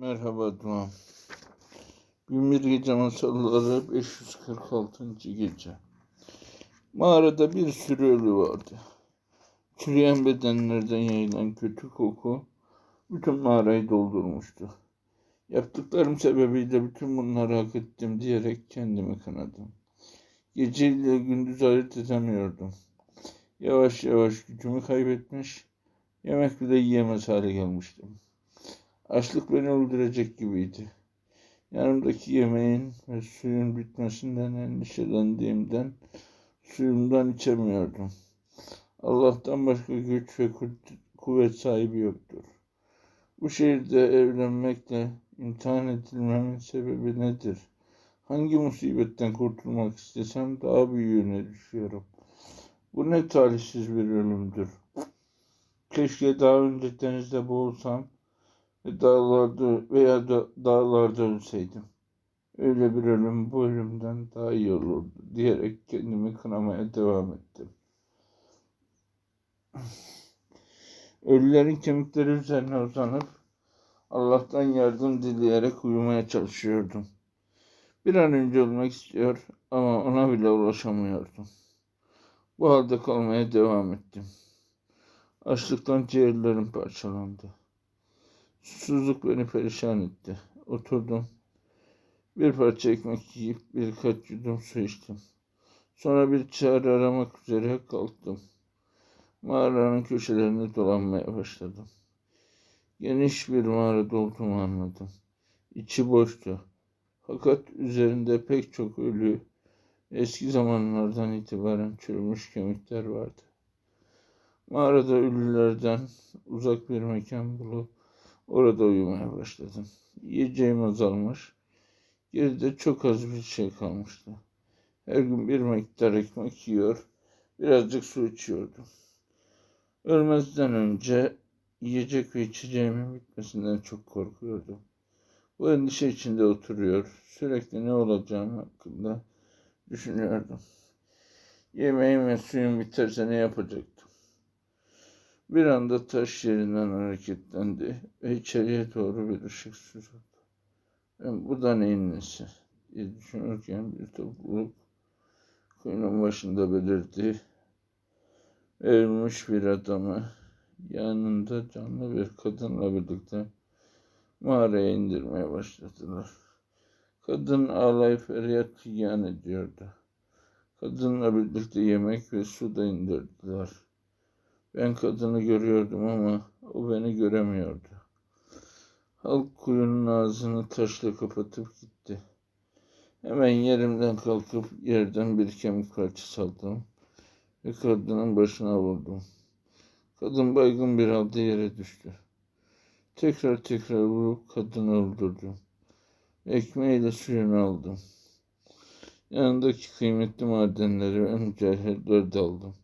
Merhaba Doğan. Binbir Gece Masalları 546. Gece. Mağarada bir sürü ölü vardı. Çürüyen bedenlerden yayılan kötü koku bütün mağarayı doldurmuştu. Yaptıklarım sebebiyle bütün bunları hak ettim diyerek kendimi kınadım. Geceyle gündüz ayırt edemiyordum. Yavaş yavaş gücümü kaybetmiş, yemek bile yiyemez hale gelmiştim. Açlık beni öldürecek gibiydi. Yanımdaki yemeğin ve suyun bitmesinden endişelendiğimden suyumdan içemiyordum. Allah'tan başka güç ve kuvvet sahibi yoktur. Bu şehirde evlenmekle imtihan edilmemin sebebi nedir? Hangi musibetten kurtulmak istesem daha büyüğüne düşüyorum. Bu ne talihsiz bir ölümdür. Keşke daha önce denizde boğulsam dağlarda veya da, dağlarda ölseydim. Öyle bir ölüm bu ölümden daha iyi olurdu diyerek kendimi kınamaya devam ettim. Ölülerin kemikleri üzerine uzanıp Allah'tan yardım dileyerek uyumaya çalışıyordum. Bir an önce ölmek istiyor ama ona bile ulaşamıyordum. Bu halde kalmaya devam ettim. Açlıktan ciğerlerim parçalandı. Susuzluk beni perişan etti. Oturdum. Bir parça ekmek yiyip birkaç yudum su içtim. Sonra bir çare aramak üzere kalktım. Mağaranın köşelerinde dolanmaya başladım. Geniş bir mağarada olduğumu anladım. İçi boştu. Fakat üzerinde pek çok ölü, eski zamanlardan itibaren çürümüş kemikler vardı. Mağarada ölülerden uzak bir mekan bulup Orada uyumaya başladım. Yiyeceğim azalmış. Geride çok az bir şey kalmıştı. Her gün bir miktar ekmek yiyor, birazcık su içiyordum. Ölmezden önce yiyecek ve içeceğimin bitmesinden çok korkuyordum. Bu endişe içinde oturuyor, sürekli ne olacağım hakkında düşünüyordum. Yemeğim ve suyum biterse ne yapacaktım? Bir anda taş yerinden hareketlendi ve içeriye doğru bir ışık süzüldü. Bu da neyin nesi diye düşünürken bir topluluk kuyunun başında belirdi. Ölmüş bir adamı yanında canlı bir kadınla birlikte mağaraya indirmeye başladılar. Kadın ağlayıp feryat figan ediyordu. Kadınla birlikte yemek ve su da indirdiler. Ben kadını görüyordum ama o beni göremiyordu. Halk kuyunun ağzını taşla kapatıp gitti. Hemen yerimden kalkıp yerden bir kemik parçası aldım ve kadının başına vurdum. Kadın baygın bir halde yere düştü. Tekrar tekrar vurup kadını öldürdüm. Ekmeğiyle suyunu aldım. Yanındaki kıymetli madenleri ve mücevherleri de aldım.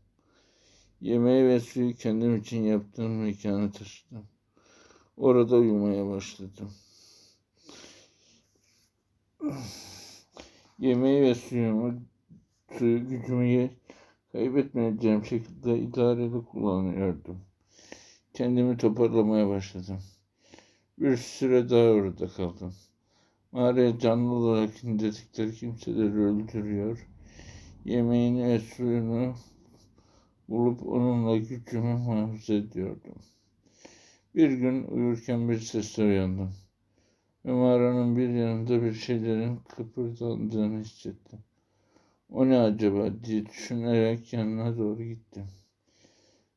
Yemeği ve suyu kendim için yaptığım mekana taşıdım. Orada uyumaya başladım. Yemeği ve suyumu, suyu gücümü kaybetmeyeceğim şekilde idareli kullanıyordum. Kendimi toparlamaya başladım. Bir süre daha orada kaldım. Mağaraya canlı olarak indirdikleri kimseleri öldürüyor. Yemeğini ve suyunu bulup onunla gücümü muhafaza ediyordum. Bir gün uyurken bir sesle uyandım. Ve bir yanında bir şeylerin kıpırdandığını hissettim. O ne acaba diye düşünerek yanına doğru gittim.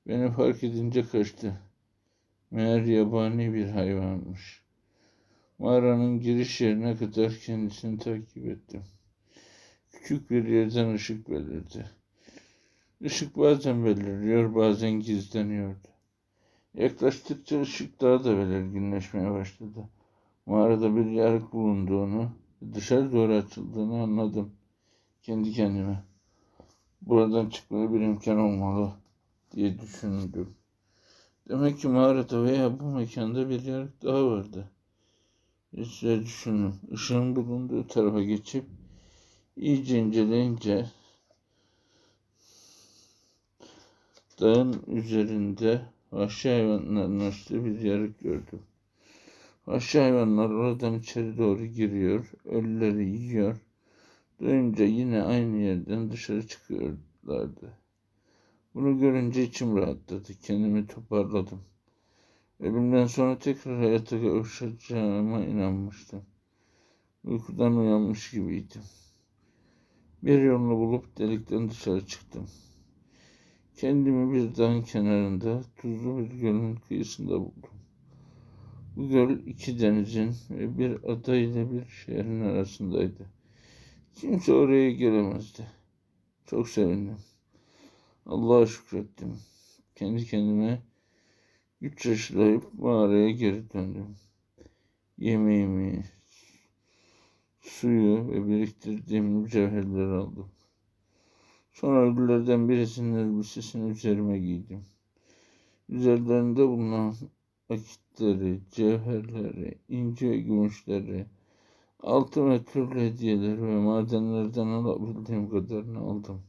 Beni fark edince kaçtı. Meğer yabani bir hayvanmış. Mağaranın giriş yerine kadar kendisini takip ettim. Küçük bir yerden ışık belirdi. Işık bazen belirliyor, bazen gizleniyordu. Yaklaştıkça ışık daha da belirginleşmeye başladı. Mağarada bir yarık bulunduğunu, dışarı doğru açıldığını anladım. Kendi kendime. Buradan çıkmaya bir imkan olmalı diye düşündüm. Demek ki mağarada veya bu mekanda bir yarık daha vardı. İşte düşündüm. Işığın bulunduğu tarafa geçip iyice inceleyince Dağın üzerinde vahşi hayvanların açtığı bir yarık gördüm. Vahşi hayvanlar oradan içeri doğru giriyor, ölüleri yiyor. Duyunca yine aynı yerden dışarı çıkıyorlardı. Bunu görünce içim rahatladı. Kendimi toparladım. Ölümden sonra tekrar hayata kavuşacağıma inanmıştım. Uykudan uyanmış gibiydim. Bir yolunu bulup delikten dışarı çıktım. Kendimi bir dağın kenarında, tuzlu bir gölün kıyısında buldum. Bu göl iki denizin ve bir ada ile bir şehrin arasındaydı. Kimse oraya gelemezdi. Çok sevindim. Allah'a şükrettim. Kendi kendime güç yaşlayıp mağaraya geri döndüm. Yemeğimi, suyu ve biriktirdiğim mücevherleri aldım. Sonra ölülerden birisinin elbisesini üzerime giydim. Üzerlerinde bulunan akitleri, cevherleri, inci ve gümüşleri, altın ve türlü hediyeleri ve madenlerden alabildiğim kadarını aldım.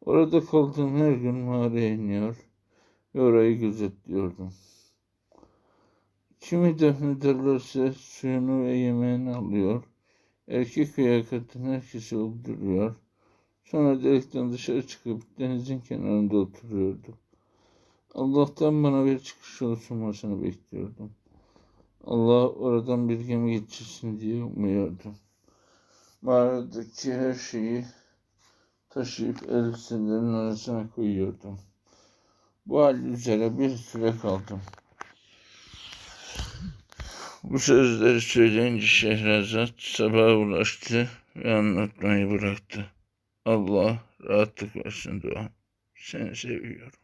Orada kaldığım her gün mağaraya iniyor ve orayı gözetliyordum. Kimi defnederlerse suyunu ve yemeğini alıyor, erkek veya kadın herkesi öldürüyor. Sonra delikten dışarı çıkıp denizin kenarında oturuyordum. Allah'tan bana bir çıkış yolu sunmasını bekliyordum. Allah oradan bir gemi geçirsin diye umuyordum. Mağaradaki her şeyi taşıyıp elbiselerin arasına koyuyordum. Bu hal üzere bir süre kaldım. Bu sözleri söyleyince Şehrazat sabaha ulaştı ve anlatmayı bıraktı. Allah rahatlık versin dua. Seni seviyorum.